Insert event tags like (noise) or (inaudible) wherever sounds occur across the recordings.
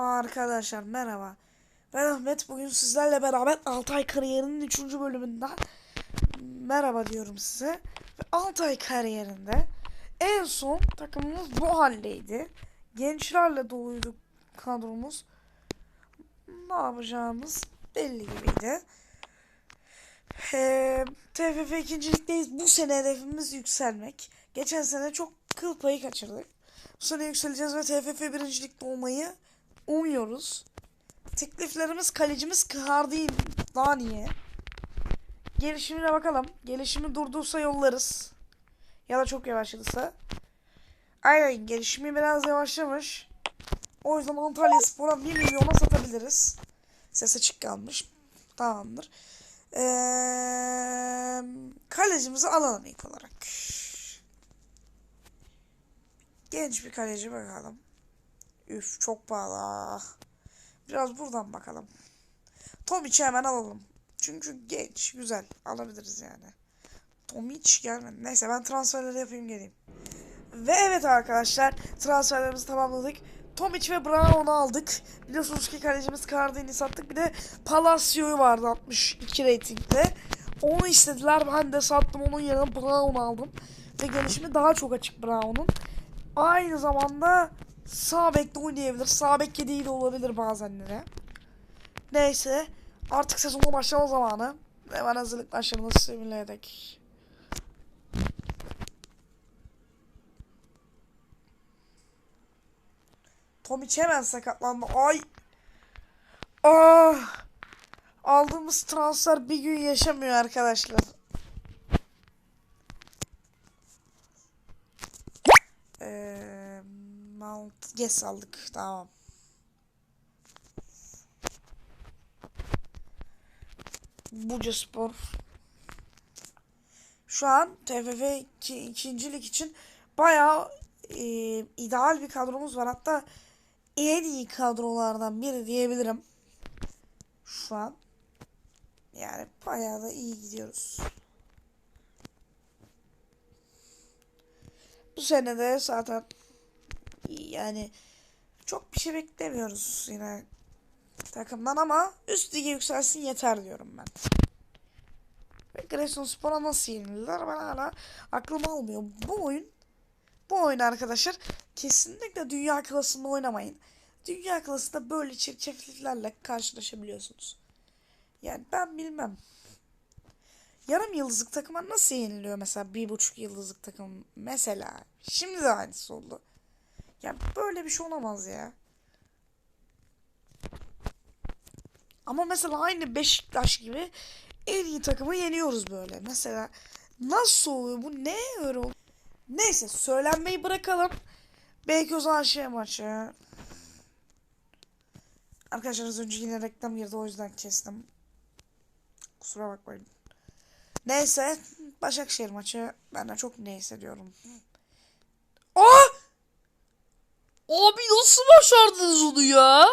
Arkadaşlar merhaba. Ben Ahmet. Bugün sizlerle beraber Altay kariyerinin 3. bölümünden merhaba diyorum size. Ve Altay kariyerinde en son takımımız bu haldeydi. Gençlerle doluydu kadromuz. Ne yapacağımız belli gibiydi. Ee, TFF ikincilikteyiz. Bu sene hedefimiz yükselmek. Geçen sene çok kıl payı kaçırdık. Bu sene yükseleceğiz ve TFF birincilikte olmayı umuyoruz. Tekliflerimiz kalecimiz Kıhardi daha niye? Gelişimine bakalım. Gelişimi durduysa yollarız. Ya da çok yavaşladıysa. Aynen gelişimi biraz yavaşlamış. O yüzden Antalya Spor'a 1 milyona satabiliriz. Ses açık kalmış. Tamamdır. Ee, kalecimizi alalım ilk olarak. Genç bir kaleci bakalım. Üf çok pahalı. Biraz buradan bakalım. Tomic'i hemen alalım. Çünkü genç, güzel. Alabiliriz yani. Tomic gelmedi. Neyse ben transferleri yapayım geleyim. Ve evet arkadaşlar transferlerimizi tamamladık. Tomic ve Brown'u aldık. Biliyorsunuz ki kalecimiz Cardin'i sattık. Bir de Palacio'yu vardı 62 reytingde. Onu istediler. Ben de sattım. Onun yerine Brown aldım. Ve gelişimi daha çok açık Brown'un. Aynı zamanda sağ bekte oynayabilir. Sağ bek de iyi de olabilir bazenleri. Neyse. Artık sezona başlama zamanı. Hemen hazırlık başlarını simüleyerek. Tomic hemen sakatlandı. Ay. Ah. Aldığımız transfer bir gün yaşamıyor arkadaşlar. Eee Mount Yes aldık. Tamam. Buca Spor. Şu an TFF 2. ikincilik için bayağı e, ideal bir kadromuz var. Hatta en iyi kadrolardan biri diyebilirim. Şu an. Yani bayağı da iyi gidiyoruz. Bu sene de zaten yani çok bir şey beklemiyoruz yine takımdan ama üst lige yükselsin yeter diyorum ben. Ve Giresunspor'a nasıl yenildiler ben hala aklım almıyor. Bu oyun bu oyun arkadaşlar kesinlikle dünya klasında oynamayın. Dünya klasında böyle çirkefliklerle karşılaşabiliyorsunuz. Yani ben bilmem. Yarım yıldızlık takıma nasıl yeniliyor mesela bir buçuk yıldızlık takım mesela. Şimdi de aynısı oldu. Ya böyle bir şey olamaz ya. Ama mesela aynı Beşiktaş gibi en iyi takımı yeniyoruz böyle. Mesela nasıl oluyor bu ne öyle? Neyse söylenmeyi bırakalım. Belki o zaman şey maçı. Arkadaşlar az önce yine reklam girdi o yüzden kestim. Kusura bakmayın. Neyse Başakşehir maçı ben de çok neyse diyorum. Aa! Abi nasıl başardınız onu ya?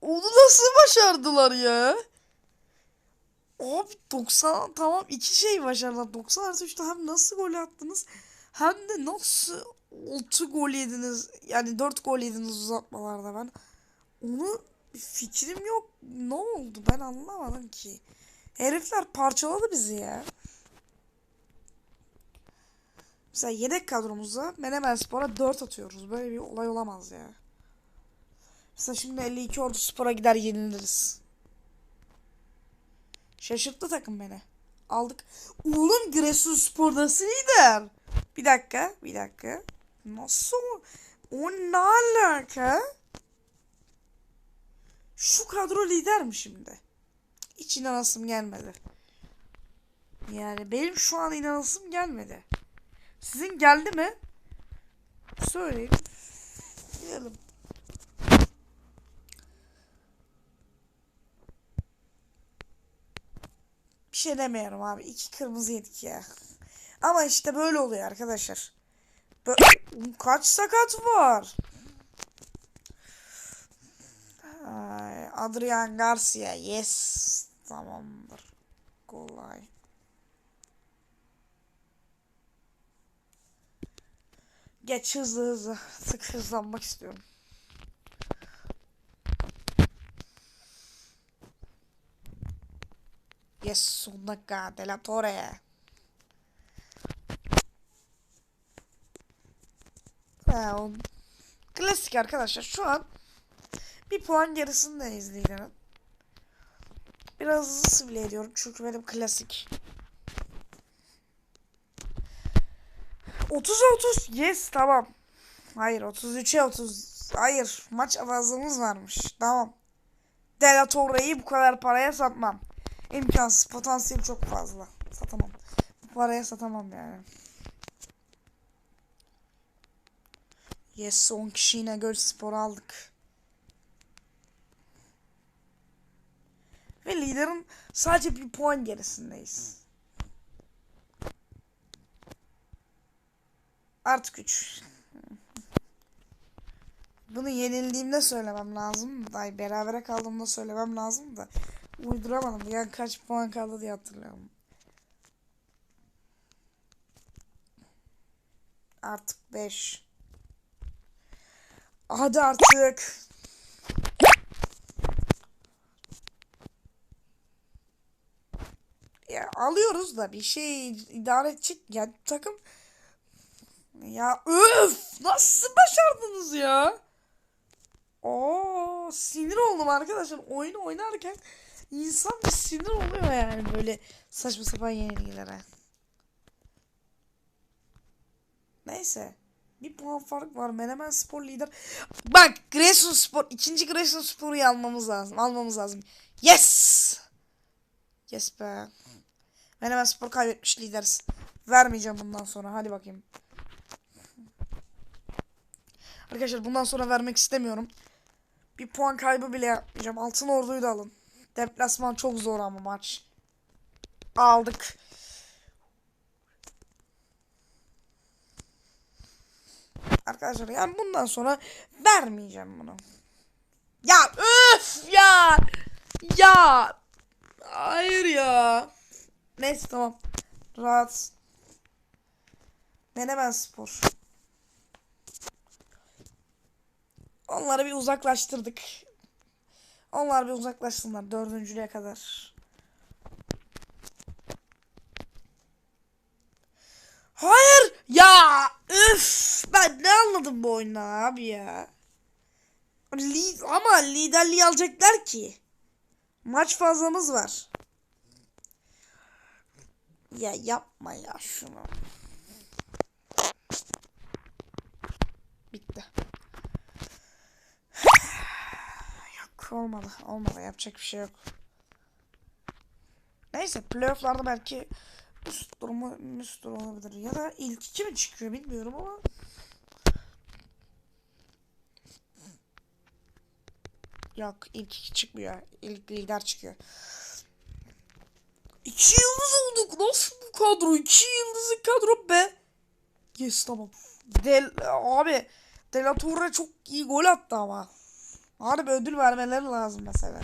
Onu nasıl başardılar ya? Abi 90 tamam iki şey başardılar. 90 artı 3'te hem nasıl gol attınız hem de nasıl 6 gol yediniz. Yani 4 gol yediniz uzatmalarda ben. Onu fikrim yok. Ne oldu ben anlamadım ki. Herifler parçaladı bizi ya. Mesela yedek kadromuzda Menemen Spor'a 4 atıyoruz. Böyle bir olay olamaz ya. Mesela şimdi 52 Ordu Spor'a gider yeniliriz. Şaşırttı takım beni. Aldık. Oğlum Giresun Spor lider? Bir dakika, bir dakika. Nasıl? O ne alaka? Şu kadro lider mi şimdi? Hiç inanasım gelmedi. Yani benim şu an inanasım gelmedi. Sizin geldi mi? Söyleyin. Gidelim. Bir şey demiyorum abi. İki kırmızı yedik ya. Ama işte böyle oluyor arkadaşlar. Bö- Kaç sakat var? Adrian Garcia. Yes. Tamamdır. Kolay. Geç hızlı hızlı. Sık hızlanmak istiyorum. Yes son dakika. De la Torre. Tamam. Klasik arkadaşlar. Şu an bir puan yarısındayız Lider'ın. Biraz hızlı bile ediyorum. Çünkü benim klasik 30'a 30. Yes tamam. Hayır 33'e 30. Hayır maç avanzımız varmış. Tamam. Dela bu kadar paraya satmam. İmkansız. Potansiyel çok fazla. Satamam. Bu paraya satamam yani. Yes 10 kişi yine göl spor aldık. Ve liderin sadece bir puan gerisindeyiz. Artık 3. Bunu yenildiğimde söylemem lazım. Ay berabere kaldığımda söylemem lazım da uyduramadım. Yani kaç puan kaldı diye hatırlıyorum. Artık 5. Hadi artık. Ya alıyoruz da bir şey idare edecek. Yani takım ya öf nasıl başardınız ya? Oo sinir oldum arkadaşlar. Oyun oynarken insan bir sinir oluyor yani böyle saçma sapan yenilgilere. Neyse. Bir puan fark var. Menemen Spor lider. Bak Grayson Spor. ikinci Grayson Spor'u almamız lazım. Almamız lazım. Yes! Yes be. Menemen Spor kaybetmiş lideriz. Vermeyeceğim bundan sonra. Hadi bakayım. Arkadaşlar bundan sonra vermek istemiyorum. Bir puan kaybı bile yapmayacağım. Altın orduyu da alın. Deplasman çok zor ama maç. Aldık. Arkadaşlar yani bundan sonra vermeyeceğim bunu. Ya öf ya. Ya. Hayır ya. Neyse tamam. Rahat. Menemen spor. Onları bir uzaklaştırdık. Onlar bir uzaklaşsınlar dördüncülüğe kadar. Hayır ya üf ben ne anladım bu oyundan abi ya. Li ama liderliği alacaklar ki. Maç fazlamız var. Ya yapma ya şunu. Bitti. Yok olmadı. Olmadı. Yapacak bir şey yok. Neyse playofflarda belki üst durumu üst durum olabilir. Ya da ilk iki mi çıkıyor bilmiyorum ama. Yok ilk iki çıkmıyor. İlk lider çıkıyor. İki yıldız olduk. Nasıl bu kadro? İki yıldızlı kadro be. Yes tamam. Del abi De La Torre çok iyi gol attı ama. Harbi ödül vermeleri lazım mesela.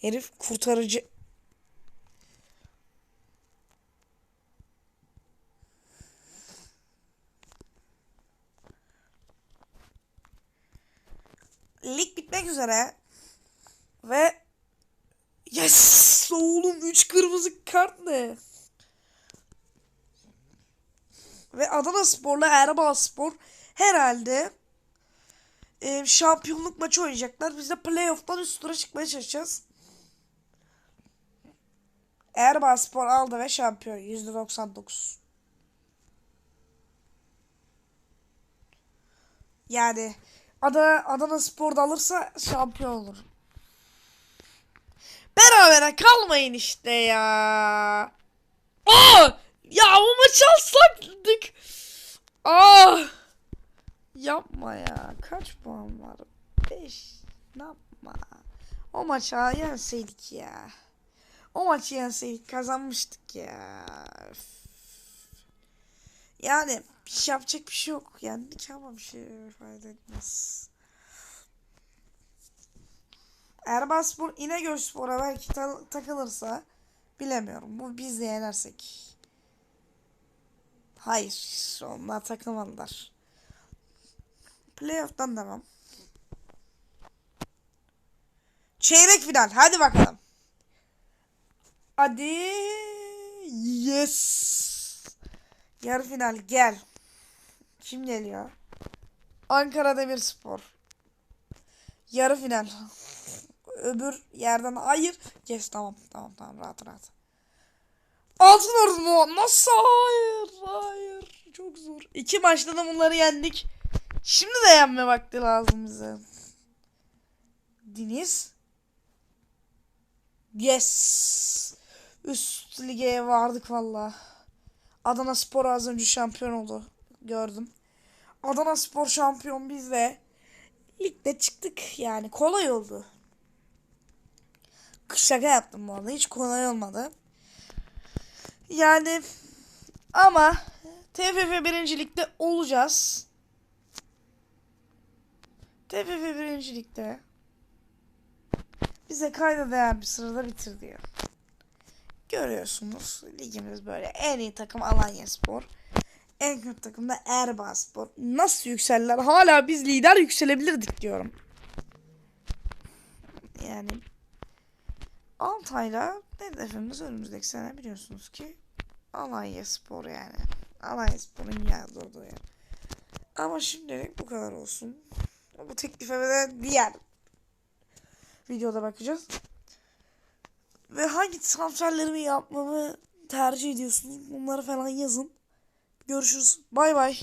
Herif kurtarıcı. Lig bitmek üzere. Ve Yes oğlum 3 kırmızı kart ne? Ve Adana Spor'la Erbaa Spor herhalde e, şampiyonluk maçı oynayacaklar. Biz de playoff'tan üst tura çıkmaya çalışacağız. Erbaa Spor aldı ve şampiyon %99. Yani Adana, Adana Spor'da alırsa şampiyon olur. Berabere kalmayın işte ya. Aa! Ya bu maçı alsaktık. Ah! Yapma ya. Kaç puan var? 5. Yapma. O maçı yenseydik ya. O maçı yenseydik kazanmıştık ya. Üf. Yani bir şey yapacak bir şey yok. Yendik ama bir şey fayda etmez. Erbaa İnegöl Spor'a belki ta takılırsa bilemiyorum. Bu biz de yenersek. Hayır. Onlar takılmadılar. Playoff'tan devam. Çeyrek final. Hadi bakalım. Hadi. Yes. Yarı final gel. Kim geliyor? Ankara Demirspor. Yarı final. (laughs) Öbür yerden hayır. Yes tamam tamam tamam rahat rahat. Altın Ordu mu? Nasıl hayır? Hayır. Çok zor. İki maçta da bunları yendik. Şimdi de yenme vakti lazım bize. Deniz. Yes. Üst lige vardık valla. Adana Spor az önce şampiyon oldu. Gördüm. Adana Spor şampiyon biz de ligde çıktık yani kolay oldu. Şaka yaptım bu arada hiç kolay olmadı. Yani ama TFF birincilikte olacağız. TFF birincilikte bize kayda değer bir sırada bitirdi ya. Görüyorsunuz ligimiz böyle en iyi takım Alanya Spor. En kötü takım da Erbaa Spor. Nasıl yükseller? Hala biz lider yükselebilirdik diyorum. Yani Altay'la hedefimiz önümüzdeki sene biliyorsunuz ki Alanya Spor yani. Alanya Spor'un yazdığı yani. Ama şimdilik bu kadar olsun. Bu teklife de diğer videoda bakacağız. Ve hangi transferlerimi yapmamı tercih ediyorsunuz? Bunları falan yazın. Görüşürüz. Bay bay.